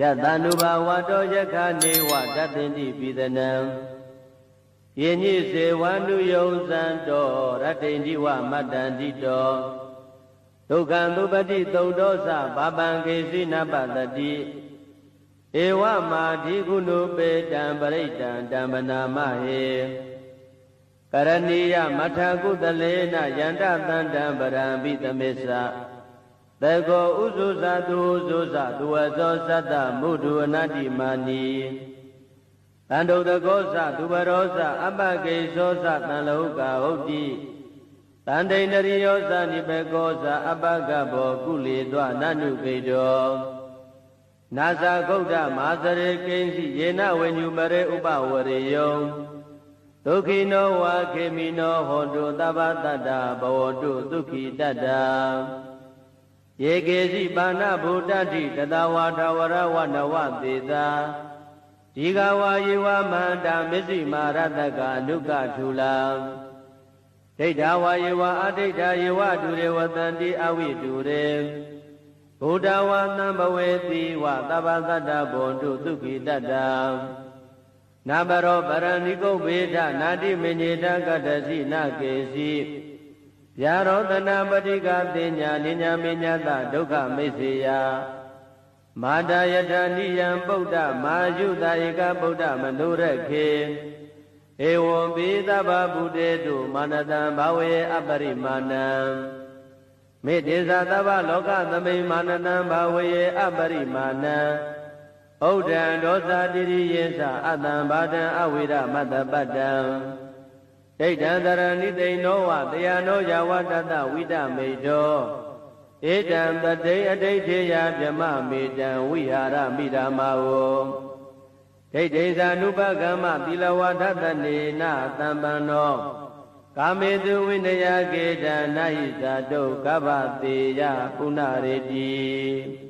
ယတန္တုဘာဝတောယခနေဝတတ္တင်တိပိဒနံယင်ညိစေဝန္တုယုံဇံတောရတ္တိန္တိဝမတ္တန္တိတောဒုက္ခံသုပတိသုတ်တောသဘာပံကေစီနပတတိဧဝမာဓိကုဏုပေတံပရိတံတံမနာမဟေကရဏီယမထကုတလေနယန္တတန္တံပရံပိသမစ္ဆ သကောဥဇုဇသူဥဇုဇသူဝဇောသတ္တမုဒုအနတ္တိမာနီတန္တုတကောသသူဘရောသအပကေသောသတန်လောကဟုတ်တိတန္တိန္ဒရိယောသနိဘေကောသအပကဘောကုလေသောနနုကေတောနာဇာဂௌဒမာသရေကိဉ္စီယေနဝေညုမရေဥပဝရေယောဒုက္ခိနောဝါခေမိနောဟောတုသဗ္ဗတတ္တဘဝတုဒုက္ခိတတ္တ ယေကေစီပါဏဗုဒ္ဓတိတတဝါထဝရဝနဝသေတာဒီဃဝါယေဝမန္တာမစ္စည်းမာရတကအနုကထူလာဒိဋ္ဌဝါယေဝအဒိဋ္ဌယေဝတုရေဝတန္တိအဝိတုရေဘုဒ္ဓဝါသံဘဝေတိဝသဗ္ဗတတ္တဘောတုဒုက္ခိတတ္တနာဘရောပရဏိကုဗ္ဗေဒနာတိမညေတကတ္တစီနာကေစီ ဗျာရောတနာပတိကတင်ညာနိညာမညတဒုက္ခမိစ္ဆေယမာတာယထာနိယံပုဒ္ဓမာယုတဧကဗုဒ္ဓမနုရခေဧဝံပိသဗ္ဗဗုတေတုမာနတံဘာဝေအပရိမာဏံမေတေဇာသဗ္ဗလောကသမိမာနတံဘာဝေအပရိမာဏံဩဒံဒောသတိရိယေသအတံဘာဒံအဝိရမတ္တပတ္တံ ဒိဋ္ဌံတရဏိတိန်နောဝတရားနောယဝတတဝိတမေတောဧတံတတိအဋိဋ္ဌေယဗြမမေတံဝိဟာရမိဓမ္မာဝဒိဋ္ဌိဇာနုပကမ္မသီလဝါဒတနေနတံပန္နောကာမေတုဝိနယကေတံနာဟိဇာတုကဗ္ဗတေယပုဏ္ဏရေတိ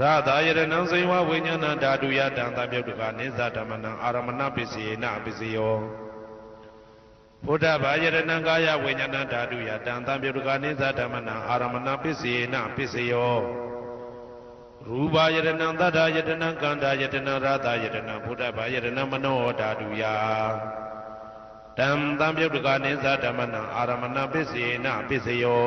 ရသာယရဏံစေဝဝိညာဏဓာတုယတံသပြုတ်တကနိသဓမ္မနံအာရမဏပစ္စယေနပစ္စယောဘုဒ္ဓဘာယရဏံကာယဝိညာဏဓာတုယတံသပြုတ်တကနိသဓမ္မနံအာရမဏပစ္စယေနပစ္စယောရူပယရဏံသတ္တယတနံကန္တာယတနံရသယတနံဘုဒ္ဓဘာယရဏံမနောဓာတုယတံသံပြုတ်တကနိသဓမ္မနံအာရမဏပစ္စယေနပစ္စယော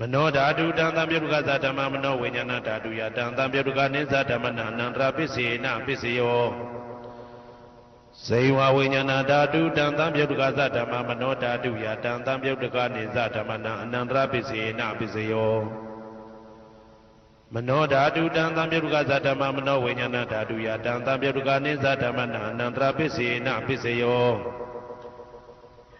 မနောဓာတုတံသံပြုတ်တကသဓမ္မမနောဝိညာဏဓာတုယတံသံပြုတ်တကနေသဓမ္မနံအနန္တရပစ္စယေနပစ္စယောဇေဝဝိညာဏဓာတုတံသံပြုတ်တကသဓမ္မမနောဓာတုယတံသံပြုတ်တကနေသဓမ္မနံအနန္တရပစ္စယေနပစ္စယောမနောဓာတုတံသံပြုတ်တကသဓမ္မမနောဝိညာဏဓာတုယတံသံပြုတ်တကနေသဓမ္မနံအနန္တရပစ္စယေနပစ္စယော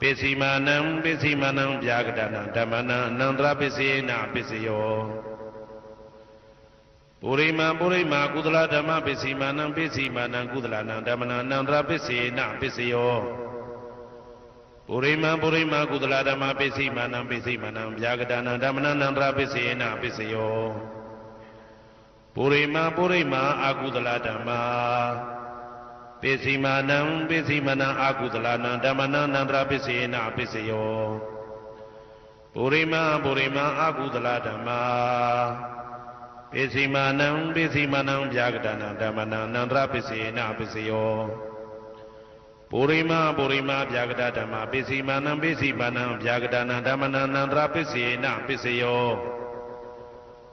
ပစ္စည်းမာနံပစ္စည်းမာနံဗျာကတနံဓမ္မနံအနန္တရပစ္စေနပစ္စယောပုရိမာပုရိမာကုသလဓမ္မပစ္စည်းမာနံပစ္စည်းမာနံကုသလနံဓမ္မနံအနန္တရပစ္စေနပစ္စယောပုရိမာပုရိမာကုသလဓမ္မပစ္စည်းမာနံပစ္စည်းမာနံဗျာကတနံဓမ္မနံအနန္တရပစ္စေနပစ္စယောပုရိမာပုရိမာအာကုသလဓမ္မာ ပစ္စည်းမာနံပစ္စည်းမာနံအာကုသလနံဓမ္မနံအနန္တရပစ္စေနပစ္စယောပုရိမာပုရိမာအာကုသလဓမ္မာပိစီမာနံပိစီမာနံဗျာကတနာဓမ္မနံအနန္တရပိစေနပိစယောပုရိမာပုရိမာဗျာကတဓမ္မပိစီမာနံပိစီမာနံဗျာကတနာဓမ္မနံအနန္တရပိစေနပိစယော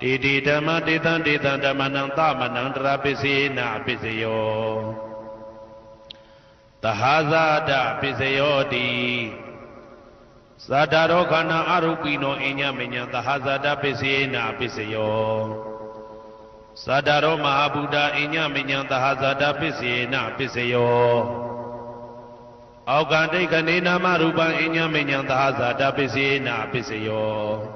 တေတိဓမ္မတေတံတေတံဓမ္မနံသမနံတရာပစ္စေနပစ္စယောသဟာဇာတပစ္စယောတိသတ္တရောခန္ဓာအရုပိနောအညမညံသဟာဇာတပစ္စေနပစ္စယောသတ္တရောမဟာဗုဒ္ဓအညမညံသဟာဇာတပစ္စေနပစ္စယောအောက်ကဒိဋ္ဌနေနာမရူပံအညမညံသာဇာတပစ္စေနာပစ္စယော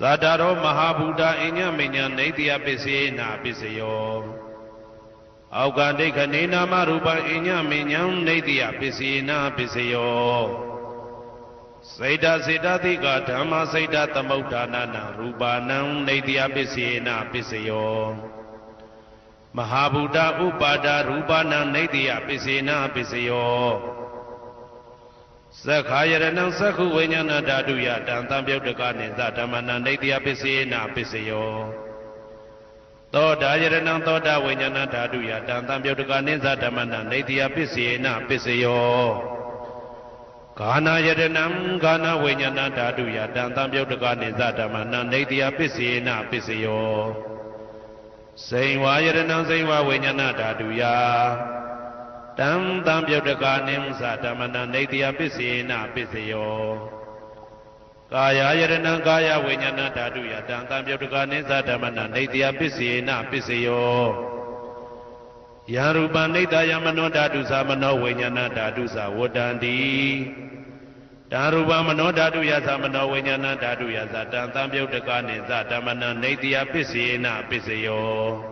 သာတရောမဟာဗုဒ္ဓအညမညနေတယပစ္စေနာပစ္စယောအောက်ကဒိဋ္ဌနေနာမရူပအညမညံနေတယပစ္စေနာပစ္စယောစေတစေတသိကဓမ္မစေတသမုဋ္ဌာနနာရူပနံနေတယပစ္စေနာပစ္စယောမဟာဗုဒ္ဓဥပါဒရူပနံနေတယပစ္စေနာပစ္စယော သက္ခာယရဏံသက္ခုဝိညာဏဓာတုယတံတံပြုတ်တကနိသဓမ္မနံနေတယပစ္စေနာပစ္စယောသောတာယရဏံသောတာဝိညာဏဓာတုယတံတံပြုတ်တကနိသဓမ္မနံနေတယပစ္စေနာပစ္စယောဂာနာယရဏံဂာနာဝိညာဏဓာတုယတံတံပြုတ်တကနိသဓမ္မနံနေတယပစ္စေနာပစ္စယောစိန်ဝါယရဏံစိန်ဝါဝိညာဏဓာတုယ တံတံပြုတ်တကာနိမသဓမ္မနနေတယပစ္စေနပစ္စယောကာယယရဏံကာယဝိညာဏဓာတုယတံတံပြုတ်တကာနိသဓမ္မနနေတယပစ္စေနပစ္စယောယံရူပနိတယမနောဓာတုသမနောဝိညာဏဓာတုသဝတ္တန္တိတံရူပမနောဓာတုယသမနောဝိညာဏဓာတုယသတံတံပြုတ်တကာနိသဓမ္မနနေတယပစ္စေနပစ္စယော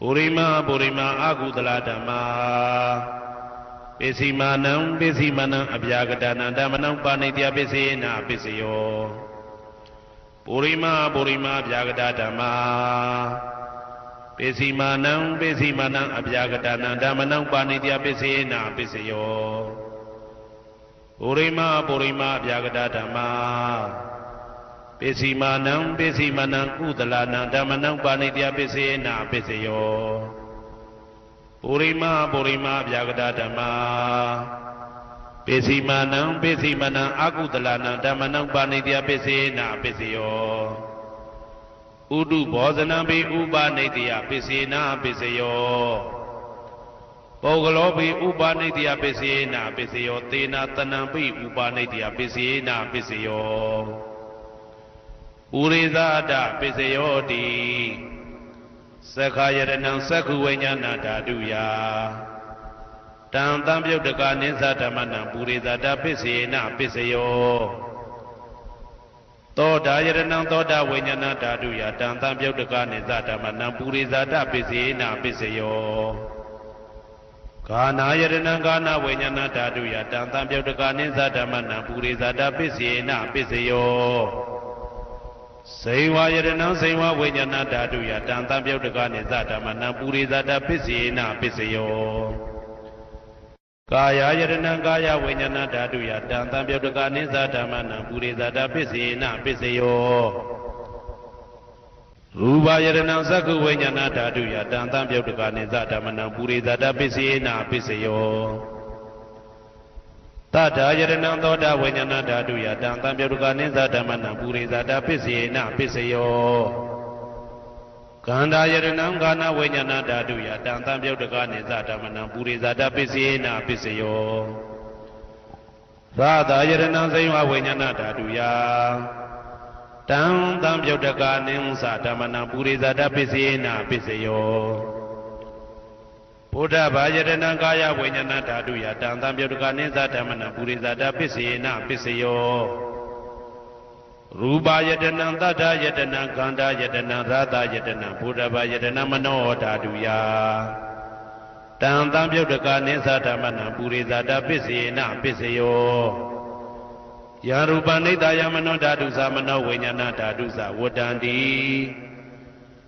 ပုရိမပုရိမအကုသလဓမ္မာပိစီမာနံပိစီမနံအပြာကတနံဓမ္မနံပါဏိတယပိစေနာပိစယောပုရိမပုရိမအပြာကတဓမ္မာပိစီမာနံပိစီမနံအပြာကတနံဓမ္မနံပါဏိတယပိစေနာပိစယောပုရိမပုရိမအပြာကတဓမ္မာ ပိစီမာနံပိစီမနံကုသလနံဓမ္မနံပါဏိတယပိစေနာပိစယောပုရိမပုရိမအပြာကတဓမ္မာပိစီမာနံပိစီမနံအကုသလနံဓမ္မနံပါဏိတယပိစေနာပိစယောဥဒုဘောဇနံပိဥပနိတယပိစေနာပိစယောပုဂ္ဂလောပိဥပနိတယပိစေနာပိစယောသေနာတနံပိဥပနိတယပိစေနာပိစယော ဥရိဇာတပိစယောတိသက္ခာယရဏံသက္ခုဝိညာဏဓာတုယတံတံပြုတ်တကနိသဓမ္မနံပုရိဇာတပိစေနာပိစယောသောတာယရဏံသောတာဝိညာဏဓာတုယတံတံပြုတ်တကနိသဓမ္မနံပုရိဇာတပိစေနာပိစယောကာနာယရဏံကာနာဝိညာဏဓာတုယတံတံပြုတ်တကနိသဓမ္မနံပုရိဇာတပိစေနာပိစယော စေဝယရဏံစေဝဝိညာဏဓာတုယတံတံပြုတ်တကနိသဓမ္မနံပုရိဇာတပိစေနာပိစယောကာယယရဏံကာယဝိညာဏဓာတုယတံတံပြုတ်တကနိသဓမ္မနံပုရိဇာတပိစေနာပိစယောရူပယရဏံသက္ကုဝိညာဏဓာတုယတံတံပြုတ်တကနိသဓမ္မနံပုရိဇာတပိစေနာပိစယော တထာယရဏံသောတာဝိညာဏဓာတုယတံတံပြုတ်တကနိသဓမ္မနံပုရိဇာတပိစေနာပိစယောကန္တာယရဏံကာနဝိညာဏဓာတုယတံတံပြုတ်တကနိသဓမ္မနံပုရိဇာတပိစေနာပိစယောသာသာယရဏံစိဝဝိညာဏဓာတုယတံတံပြုတ်တကနိသဓမ္မနံပုရိဇာတပိစေနာပိစယော ဘုဒ္ဓဘာယတနံကာယဝိညာဏဓာတုယတံတံပြုတ်တကနိသဓမ္မနံပုရိဇာတပိစေနာပိစယောရူပယတနံတတ္ထယတနံခန္ဓာယတနံရာသယတနံဘုဒ္ဓဘာယတနံမနောဓာတုယတံတံပြုတ်တကနိသဓမ္မနံပုရိဇာတပိစေနာပိစယောယရူပနိတယမနောဓာတုသမနောဝိညာဏဓာတုသဝတ္တန္တိ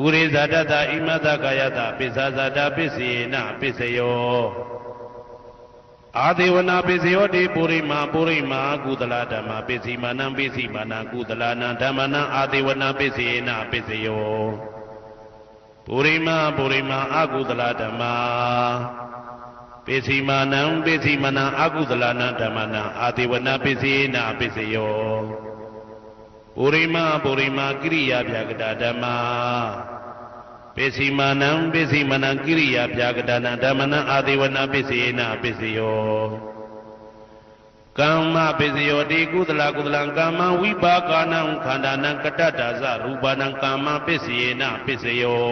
ပုရိဇာတတဣမတကာယတပိစ္ဆာဇာတပိစေနပိစယောအာဒေဝနာပိစယောတိပုရိမာပုရိမာကုသလဓမ္မပိစီမာနံပိစီမာနံကုသလနံဓမ္မနံအာဒေဝနာပိစေနပိစယောပုရိမာပုရိမာအကုသလဓမ္မာပိစီမာနံပိစီမနံအကုသလနံဓမ္မနံအာဒေဝနာပိစေနပိစယော ပုရိမာပုရိမာကိရိယာပြကတာဓမ္မာပိစီမာနံပိစီမနံကိရိယာပြကတာနံဓမ္မနံအာဒေဝနာပိစေနပိစယောကမ္မပိစယောတိကုသလကုသလံကမ္မဝိပါကနံခန္ဓာနံကတ္တတာဇရူပနံကမ္မပိစေနပိစယော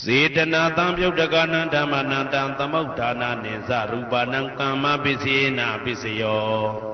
စေတနာတံပြုတ်တကနံဓမ္မနံတံသမုဋ္ဌာနာနိဇရူပနံကမ္မပိစေနပိစယော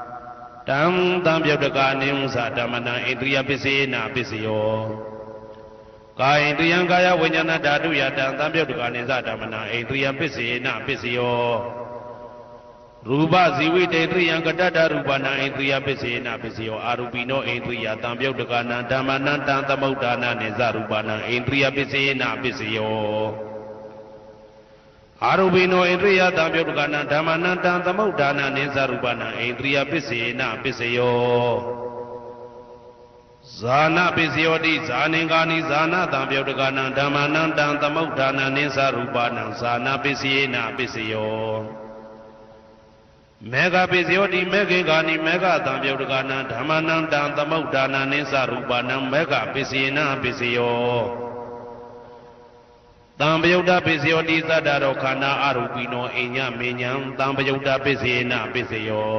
တံတံပြုတ်တကနိဥ္စဓမ္မနံဣန္ဒြိယပစ္စေနပစ္စယောကာယိန္ဒြိယံကာယဝိညာဏဓာတုယတံတံပြုတ်တကနိသဓမ္မနံဣန္ဒြိယပစ္စေနပစ္စယောရူပဇီဝိတေတရိယံကတတ္တရူပနာဣန္ဒြိယပစ္စေနပစ္စယောအာရူပိနောဣန္ဒြိယတံပြုတ်တကနာဓမ္မနံတံသမုဋ္ဌာနာနေဇရူပနာဣန္ဒြိယပစ္စေနပစ္စယော အာရူပိနောဣန္ဒြိယတံပြုတ်တကနာဓမ္မနံတံသမုဋ္ဌာနာနေဇရူပနာဣန္ဒြိယပစ္စေနပစ္စယောဇာနာပစ္စယောတိဇာနင်္ဂာနိဇာနာတံပြုတ်တကနာဓမ္မနံတံသမုဋ္ဌာနာနေဇရူပနာဇာနာပစ္စေနပစ္စယောမေဃပိစယောတိမေခေကာနိမေဃတံပြုတ်တကနာဓမ္မနံတံသမုဋ္ဌာနာနိသရူပနံမေဃပိစေနပိစယော တံပယုတ်တပိစယောတိသတ္တရောခန္ဓာအရူပိနောအိညမေညံတံပယုတ်တပိစေနပိစယော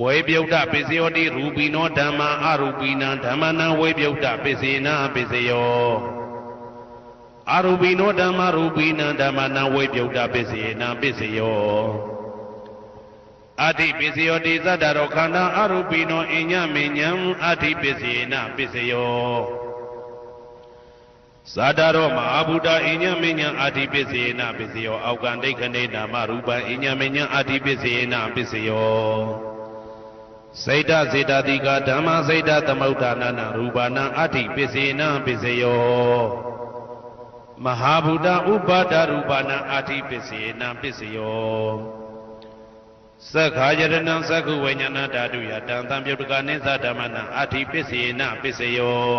ဝေပြုတ်တပိစယောတိရူပိနောဓမ္မာအရူပိနံဓမ္မနံဝေပြုတ်တပိစေနပိစယောအရူပိနောဓမ္မာရူပိနံဓမ္မနံဝေပြုတ်တပိစေနပိစယောအတ္တိပစ္စယောတိသတ္တရောခန္ဓာအရူပိနောအညမေညံအတ္တိပစ္စေနပစ္စယော သတ္တရောမဟာဗုဒ္ဓအညမေညံအတ္တိပစ္စေနပစ္စယောအောက်ကံဒိဋ္ဌနေနာမရူပံအညမေညံအတ္တိပစ္စေနပစ္စယောစိတ်တစေတတိကဓမ္မစိတ်တသမုဋ္ဌာနာနာရူပနာအတ္တိပစ္စေနပစ္စယောမဟာဗုဒ္ဓဥပါဒရူပနာအတ္တိပစ္စေနပစ္စယောသက္ခာယရဏံသက္ခုဝိညာဏဓာတုယတံတံပြုတ်တကနိသဓမ္မနံအာတိပစ္စေနပစ္စယော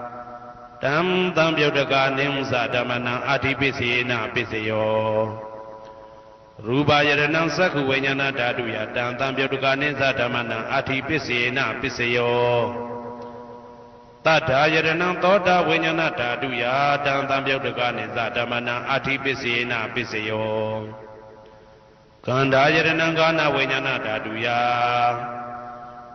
တံတံပြုတ်တကာနိမသဓမ္မနံအာတိပစ္စေနပစ္စယောရူပယတနံသက္ခုဝိညာဏဓာတုယတံတံပြုတ်တကာနိသဓမ္မနံအာတိပစ္စေနပစ္စယောတတ္ထာယတနံသောတာဝိညာဏဓာတုယတံတံပြုတ်တကာနိသဓမ္မနံအာတိပစ္စေနပစ္စယောကန္ဓာယတနံကာနဝိညာဏဓာတုယ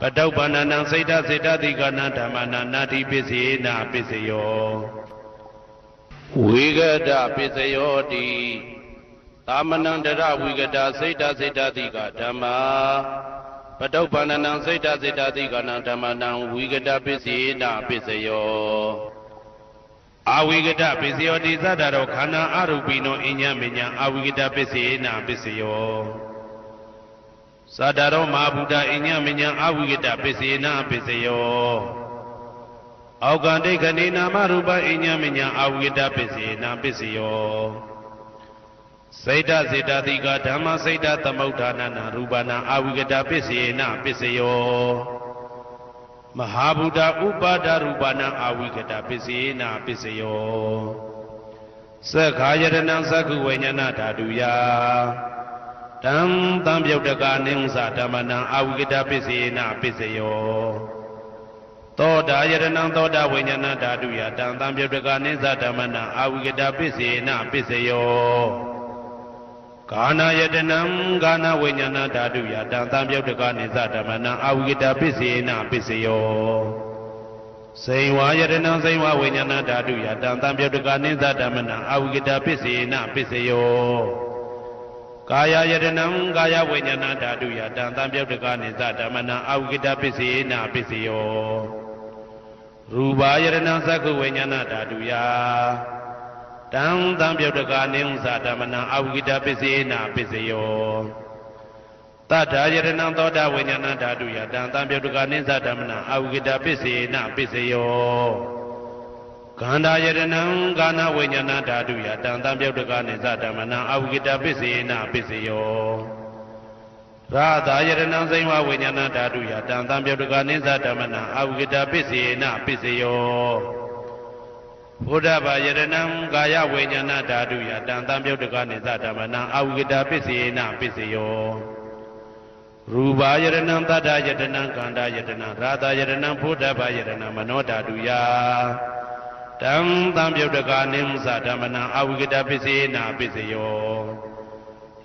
ပတုပ္ပန္နနံစိတ်တစိတ်တတိကနံဓမ္မနာနာတိပစ္စေနပစ္စယောဝိဂဒပစ္စယောတိသမနန္တရဝိဂဒစိတ်တစိတ်တတိကဓမ္မာပတုပ္ပန္နနံစိတ်တစိတ်တတိကနံဓမ္မနံဝိဂဒပစ္စေနပစ္စယောအာဝိကတပစ္စယောတိသတ္တရောခန္ဓာအရူပိနောအညမညအာဝိကတပစ္စေနာပစ္စယော သတ္တရောမဟာဗုဒ္ဓအညမညအာဝိကတပစ္စေနာပစ္စယောအောက်ကံဒိဋ္ဌနေနာမရူပအညမညအာဝိကတပစ္စေနာပစ္စယောစိတ်တစေတတိကဓမ္မစိတ်တသမုဋ္ဌာနနာရူပနာအာဝိကတပစ္စေနာပစ္စယောမဟာဗုဒ္ဓဥပါဒရူပနာအာဝိကတပစ္စေနာပစ္စယောသက္ခာယရဏံသက္ခုဝိညာဏဓာတုယ တံတံပြုတ်တကာနိဥ္စဓမ္မနံအာဝိကတပစ္စေနာပစ္စယောသောတာယရဏံသောတာဝိညာဏဓာတုယတံတံပြုတ်တကာနိဥ္စဓမ္မနံအာဝိကတပစ္စေနာပစ္စယောကာနာယတနံကာနာဝိညာဏဓာတုယတံသံပြုတ်တကနိသဓမ္မနံအာဝိကတပစ္စေနပစ္စယောစေဝါယတနံစေဝဝိညာဏဓာတုယတံသံပြုတ်တကနိသဓမ္မနံအာဝိကတပစ္စေနပစ္စယော ကာယယတနံကာယဝိညာဏဓာတုယတံသံပြုတ်တကနိသဓမ္မနံအာဝိကတပစ္စေနပစ္စယောရူပါယတနံသက္ခဝိညာဏဓာတုယတံသံပြုတ်တကနိဥ္စဓမ္မနံအာဝိကတပစ္စေနပစ္စယောတတ္ထာယတနံသောတာဝိညာဏဓာတုယတံသံပြုတ်တကနိသဓမ္မနံအာဝိကတပစ္စေနပစ္စယော ကန္တာယတနံကာနဝိညာဏဓာတုယတံသံပြုတ်တကနိသဓမ္မနံအာဝိကတပစ္စေနပစ္စယောရာသာယတနံစိမ္ဝဝိညာဏဓာတုယတံသံပြုတ်တကနိသဓမ္မနံအာဝိကတပစ္စေနပစ္စယောဘုဒ္ဓဘာယတနံကာယဝိညာဏဓာတုယတံသံပြုတ်တကနိသဓမ္မနံအာဝိကတပစ္စေနပစ္စယောရူပါယတနံတတ္တယတနံကန္တာယတနံရာသာယတနံဘုဒ္ဓဘာယတနံမနောဓာတုယ တံသံပြုတ်တကနိမသဓမ္မနံအာဝိကတပစ္စေနပစ္စယော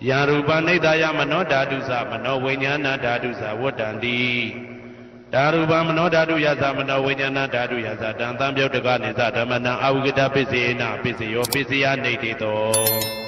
ယံရူပနိဒာယမနောဓာတုသမနောဝိညာဏဓာတုသဝတ္တန္တိဓာရူပမနောဓာတုယသမနောဝိညာဏဓာတုယသတံသံပြုတ်တကနိသဓမ္မနံအာဝိကတပစ္စေနပစ္စယောပစ္စယနေတိတော